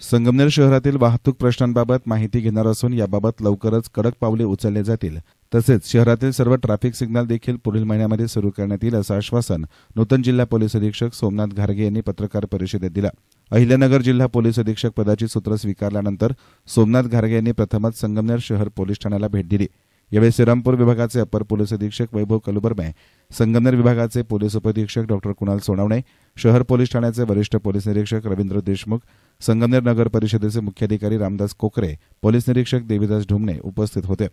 संगमनेर शहरातील वाहतूक प्रश्नांबाबत माहिती घेणार असून याबाबत लवकरच कडक पावले उचलले जातील. तसेच शहरातील सर्व ट्रॅफिक सिग्नल देखील पुढील महिन्यामध्ये सुरू करण्यात येईल असं आश्वासन नूतन जिल्हा पोलीस अधीक्षक सोमनाथ घारगे यांनी पत्रकार परिषदेत दिलं. अहिल्यानगर जिल्हा पोलीस अधीक्षक पदाची सूत्र स्वीकारल्यानंतर सोमनाथ घारगे यांनी प्रथमच संगमनेर शहर पोलीस ठाण्याला भेट दिली. यावेळी श्रीरामपूर विभागाचे अपर पोलीस अधीक्षक वैभव कलुबर्मे संगमनेर विभागाचे पोलीस उपअधीक्षक डॉक्टर कुणाल सोनवणे शहर पोलीस ठाण्याचे वरिष्ठ पोलीस निरीक्षक रवींद्र देशमुख संगमनेर नगर परिषदेचे मुख्याधिकारी रामदास कोकरे पोलीस निरीक्षक देवीदास ढुमणे उपस्थित होते.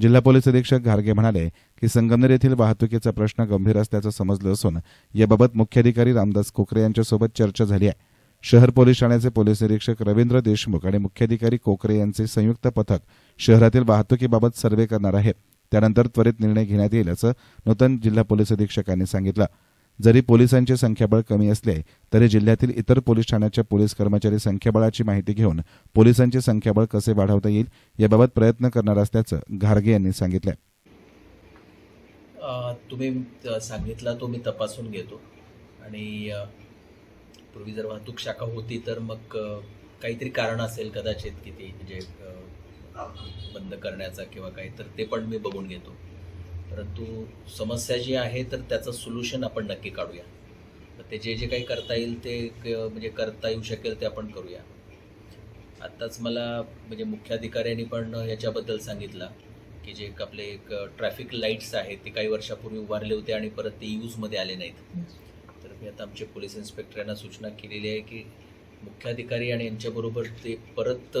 जिल्हा पोलीस अधीक्षक घारगे म्हणाले की संगमनेर येथील वाहतुकीचा प्रश्न गंभीर असल्याचं समजलं असून याबाबत मुख्याधिकारी रामदास कोकरे यांच्यासोबत चर्चा झाली आहे. शहर पोलीस ठाण्याचे पोलीस निरीक्षक रवींद्र देशमुख आणि मुख्याधिकारी कोकरे यांचे संयुक्त पथक शहरातील वाहतुकीबाबत सर्वे करणार आहे. त्यानंतर त्वरित निर्णय घेण्यात येईल असं नूतन जिल्हा पोलीस अधीक्षकांनी सांगितलं. जरी पोलिसांचे संख्याबळ कमी असले तरी जिल्ह्यातील इतर पोलीस ठाण्याच्या पोलीस कर्मचारी संख्याबळाची माहिती घेऊन पोलिसांचे संख्याबळ कसे वाढवता येईल याबाबत प्रयत्न करणार असल्याचं घारगे यांनी सांगितलं तुम्ही सांगितला तो मी तपासून घेतो. आणि पूर्वी जर वाहतूक शाखा होती तर मग काहीतरी कारण असेल कदाचित किती म्हणजे बंद करण्याचा किंवा काही तर ते पण मी बघून घेतो. परंतु समस्या जी आहे तर त्याचं सोल्युशन आपण नक्की काढूया. तर ते जे जे काही करता येईल ते क- म्हणजे करता येऊ शकेल ते आपण करूया. आत्ताच मला म्हणजे मुख्याधिकाऱ्यांनी पण याच्याबद्दल सांगितलं की जे एक आपले एक ट्रॅफिक लाईट्स आहेत ते काही वर्षापूर्वी उभारले होते आणि परत ते यूजमध्ये आले नाहीत. तर मी आता आमचे पोलीस इन्स्पेक्टर यांना सूचना केलेली आहे की मुख्याधिकारी आणि यांच्याबरोबर ते परत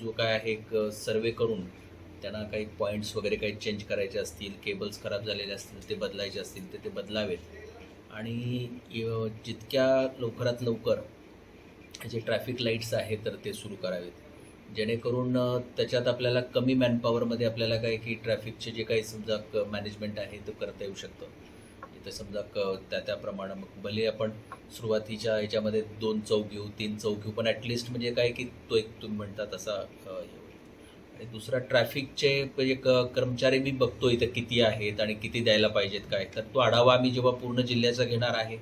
जो काय आहे एक सर्वे करून त्यांना काही पॉईंट्स वगैरे काही चेंज करायचे असतील केबल्स खराब झालेले असतील ते बदलायचे असतील तर ते बदलावेत. आणि जितक्या लवकरात लवकर जे ट्रॅफिक लाईट्स आहेत तर ते सुरू करावेत. जेणेकरून त्याच्यात आपल्याला कमी मॅनपॉवरमध्ये आपल्याला काय की ट्रॅफिकचे जे काही समजा मॅनेजमेंट आहे ते करता येऊ शकतं. इथं समजा क त्या त्याप्रमाणे मग भले आपण सुरुवातीच्या ह्याच्यामध्ये दोन चौक घेऊ तीन चौक घेऊ पण ॲटलिस्ट म्हणजे काय की तो एक तुम्ही म्हणता तसा आणि दुसरा ट्रॅफिकचे म्हणजे कर्मचारी मी बघतो इथं किती आहेत आणि किती द्यायला पाहिजेत काय. तर तो आढावा आम्ही जेव्हा पूर्ण जिल्ह्याचा घेणार आहे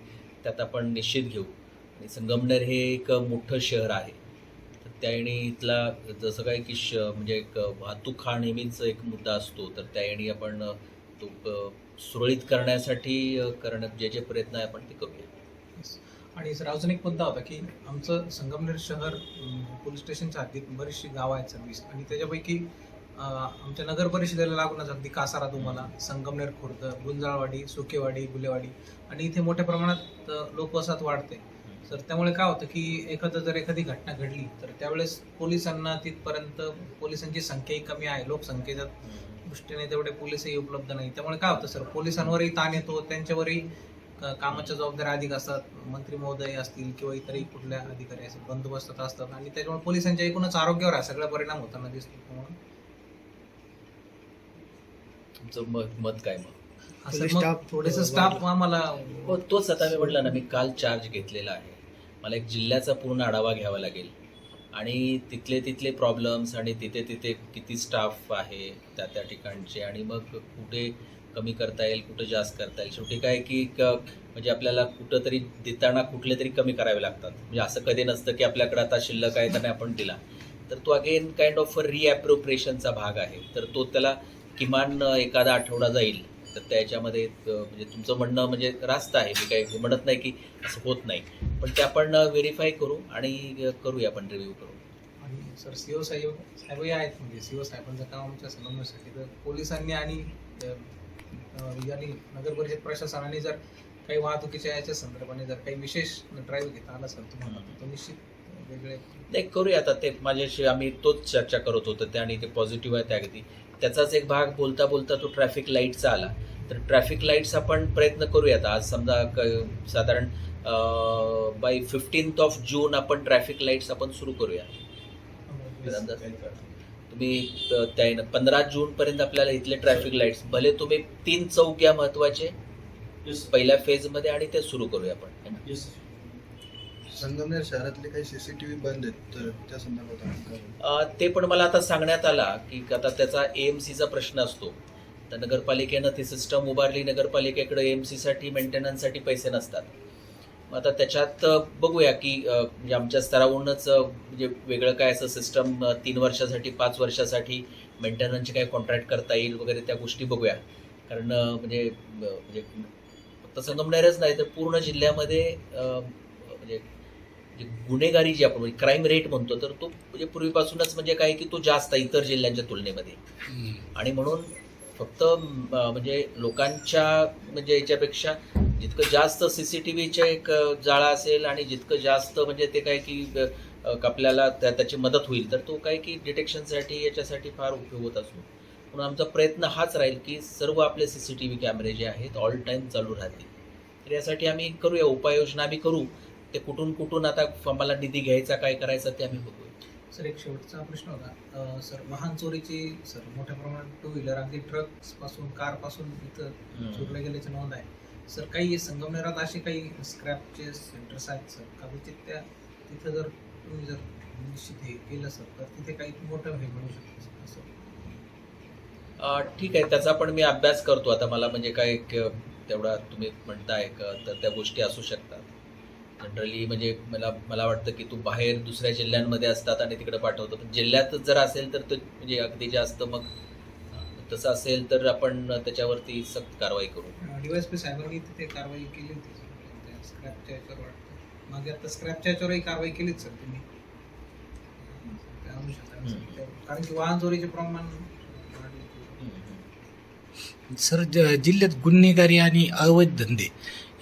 त्यात आपण निश्चित घेऊ. आणि संगमनेर हे एक मोठं शहर आहे. तर त्याने इथला जसं काय की श म्हणजे एक वाहतूक हा नेहमीच एक मुद्दा असतो. तर त्याने आपण तो सुरळीत करण्यासाठी करणं जे जे प्रयत्न आहे आपण ते करूया. आणि सर अजून एक मुद्दा होता की आमचं संगमनेर शहर पोलीस स्टेशनच्या हद्दीत बरीचशी गावं आहेत सर्व्हिस आणि त्याच्यापैकी आमच्या नगर परिषदेला लागूनच अगदी कासारा तुम्हाला संगमनेर खुर्द गुंजाळवाडी सुकेवाडी गुलेवाडी. आणि इथे मोठ्या प्रमाणात लोकवसाहत वाढते. तर त्यामुळे काय होतं की एखादं जर एखादी घटना घडली तर त्यावेळेस पोलिसांना तिथपर्यंत पोलिसांची संख्याही कमी आहे. लोकसंख्येच्या दृष्टीने तेवढे पोलीसही उपलब्ध नाही. त्यामुळे काय होतं सर? पोलिसांवरही ताण येतो त्यांच्यावरही कामाच्या जबाबदाऱ्या अधिक असतात मंत्री महोदय असतील किंवा इतरही कुठल्या अधिकारी असतील बंदोबस्तात असतात आणि त्याच्यामुळे पोलिसांच्या एकूणच आरोग्यावर हा सगळा परिणाम होताना दिसतो. त्यामुळे तुमचं मत मत काय मग? थोडेस स्टाफ. आम्हाला हो तोच आता मी म्हटलं ना मी काल चार्ज घेतलेला आहे. मला एक जिल्ह्याचा पूर्ण आढावा घ्यावा लागेल. आणि तिथले तिथले प्रॉब्लेम्स आणि तिथे तिथे किती स्टाफ आहे त्या त्या ठिकाणचे आणि मग कुठे कमी करता येईल कुठं जास्त करता येईल. शेवटी काय की क- म्हणजे आपल्याला कुठं तरी देताना कुठले तरी कमी करावे लागतात. म्हणजे असं कधी नसतं की आपल्याकडे आता शिल्लक आहे त्याने आपण दिला. तर तो अगेन काइंड ऑफ रिॲप्रोप्रिएशनचा भाग आहे. तर तो त्याला किमान एखादा आठवडा जाईल. तर त्याच्यामध्ये म्हणजे तुमचं म्हणणं म्हणजे रास्त आहे. मी काही म्हणत नाही की असं होत नाही. पण ते आपण व्हेरीफाय करू आणि करूया आपण रिव्ह्यू करू. आणि सर सीओ साहेब साहेबही आहेत म्हणजे सीओ साहेबांचं काम आमच्या समन्वयासाठी तर पोलिसांनी आणि आणि नगर परिषद प्रशासनाने जर काही वाहतुकीच्या याच्या संदर्भाने जर काही विशेष ड्राईव्ह घेता आला सर तुम्हाला तर तो निश्चित वेगळे नाही करूया आता ते. माझ्याशी आम्ही तोच चर्चा करत होतो त्या आणि ते पॉझिटिव्ह आहे त्या अगदी. त्याचाच एक भाग बोलता बोलता तो ट्रॅफिक लाईटचा आला. तर ट्रॅफिक लाईट्स आपण प्रयत्न करूयात. आज समजा क- साधारण बाय फिफ्टीन्थ ऑफ जून आपण ट्रॅफिक लाईट्स आपण सुरू करूया. अंदाज तुम्ही त्या पंधरा जून पर्यंत आपल्याला इथले ट्रॅफिक लाईट्स भले तुम्ही तीन चौक घ्या महत्त्वाचे पहिल्या फेजमध्ये आणि ते सुरू करूया आपण? संगमनेर शहरातले काही सीसीटीव्ही बंद आहेत तर त्या संदर्भात ते पण मला आता सांगण्यात आला की आता त्याचा एएमसीचा प्रश्न असतो. तर नगरपालिकेनं ती सिस्टम उभारली नगरपालिकेकडे एएमसी साठी मेंटेनन्ससाठी पैसे नसतात. आता त्याच्यात बघूया की म्हणजे आमच्या स्तरावरूनच म्हणजे वेगळं काय असं सिस्टम तीन वर्षासाठी पाच वर्षासाठी मेंटेनन्सचे काय कॉन्ट्रॅक्ट करता येईल वगैरे त्या गोष्टी बघूया. कारण म्हणजे म्हणजे फक्त संगमनेरच नाही तर पूर्ण जिल्ह्यामध्ये म्हणजे जे गुन्हेगारी जी आपण क्राईम रेट म्हणतो तर तो म्हणजे पूर्वीपासूनच म्हणजे काय की तो जास्त आहे इतर जिल्ह्यांच्या तुलनेमध्ये. आणि म्हणून फक्त म्हणजे लोकांच्या म्हणजे याच्यापेक्षा जितकं जास्त सी सी टी व्हीचे एक जाळा असेल आणि जितकं जास्त म्हणजे ते काय की आपल्याला त्या त्याची मदत होईल तर तो काय की डिटेक्शनसाठी याच्यासाठी फार उपयोग होत असतो. म्हणून आमचा प्रयत्न हाच राहील की सर्व आपले सी सी टी व्ही कॅमेरे जे आहेत ऑल टाईम चालू राहतील. तर यासाठी आम्ही करूया उपाययोजना आम्ही करू. ते कुठून कुठून आता आम्हाला निधी घ्यायचा काय करायचा ते आम्ही बघूया. सर एक शेवटचा प्रश्न होता. सर वाहन चोरीची सर मोठ्या प्रमाणात टू व्हीलर अगदी ट्रकपासून कारपासून इथं चोरल्या गेल्याची नोंद आहे. सर काही संगमनेरात असे काही स्क्रॅपचे सेंटर्स आहेत सर का म्हणजे त्या तिथं जर तुम्ही जर निश्चित हे केलं सर तर तिथे काही मोठं हे म्हणू शकतं सर ठीक आहे त्याचा पण मी अभ्यास करतो आता मला म्हणजे काय तेवढा तुम्ही म्हणताय का तर त्या गोष्टी असू शकतात. जनरली म्हणजे मला मला वाटतं की तू बाहेर दुसऱ्या जिल्ह्यांमध्ये असतात आणि तिकडे पाठवतो पण जिल्ह्यातच जर असेल तर म्हणजे अगदी जास्त मग तसं असेल तर आपण त्याच्यावरती सक्त कारवाई करू. डीवायस पी साहेबांनी तिथे कारवाई केली होती सर. त्या स्क्रॅपच्या याच्यावर वाटतं मागे आता स्क्रॅपच्या याच्यावरही कारवाई केलीच सर तुम्ही कारण की वाहन चोरीचे प्रमाण सर ज- जिल्ह्यात गुन्हेगारी आणि अवैध धंदे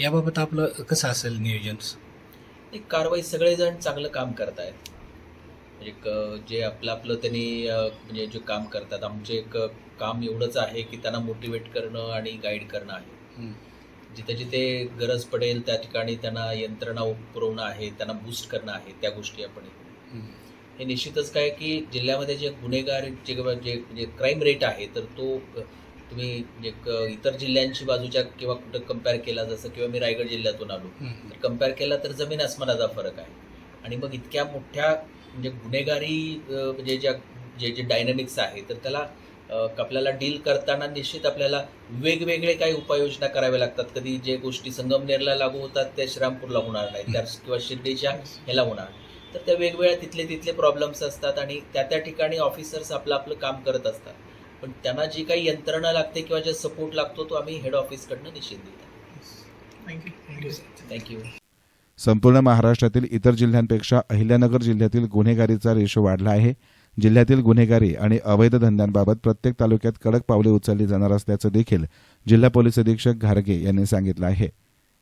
याबाबत आपलं कसं असेल नियोजन? एक कारवाई सगळेजण चांगलं काम करतायत. म्हणजे क- जे आपलं आपलं त्यांनी म्हणजे जे काम करतात. आमचे एक काम एवढंच आहे की त्यांना मोटिवेट करणं आणि गाईड करणं आहे. जिथे जिथे गरज पडेल त्या ठिकाणी त्यांना यंत्रणा पुरवणं आहे त्यांना बूस्ट करणं आहे त्या गोष्टी आपण हे निश्चितच काय की जिल्ह्यामध्ये जे गुन्हेगार जे जे म्हणजे क्राईम रेट आहे तर तो तुम्ही म्हणजे इतर जिल्ह्यांशी बाजूच्या किंवा कुठं कंपेअर केला जसं किंवा मी रायगड जिल्ह्यातून आलो. तर कंपेअर केला तर जमीन अस्मानाचा फरक आहे. आणि मग इतक्या मोठ्या म्हणजे गुन्हेगारी म्हणजे ज्या जे जे डायनॅमिक्स आहे तर त्याला आपल्याला डील करताना निश्चित आपल्याला वेगवेगळे काही उपाययोजना कराव्या लागतात. कधी जे गोष्टी संगमनेरला लागू होतात त्या श्रीरामपूरला होणार नाही त्या किंवा शिर्डीच्या ह्याला होणार तर त्या वेगवेगळ्या तिथले तिथले प्रॉब्लेम्स असतात आणि त्या त्या ठिकाणी ऑफिसर्स आपलं आपलं काम करत असतात. पण त्यांना जी काही यंत्रणा लागते किंवा जे सपोर्ट लागतो तो आम्ही हेड ऑफिसकडनं निश्चित देतो. थँक्यू थँक्यू सर थँक्यू संपूर्ण महाराष्ट्रातील इतर जिल्ह्यांपेक्षा अहिल्यानगर जिल्ह्यातील गुन्हेगारीचा रेशो वाढला आहे. जिल्ह्यातील गुन्हेगारी आणि अवैध धंद्यांबाबत प्रत्येक तालुक्यात कडक पावले उचलली जाणार असल्याचं देखील जिल्हा पोलीस अधीक्षक घारगे यांनी सांगितलं आहे.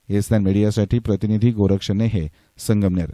एसनान मीडियासाठी प्रतिनिधी गोरक्षणे हे संगमनेर.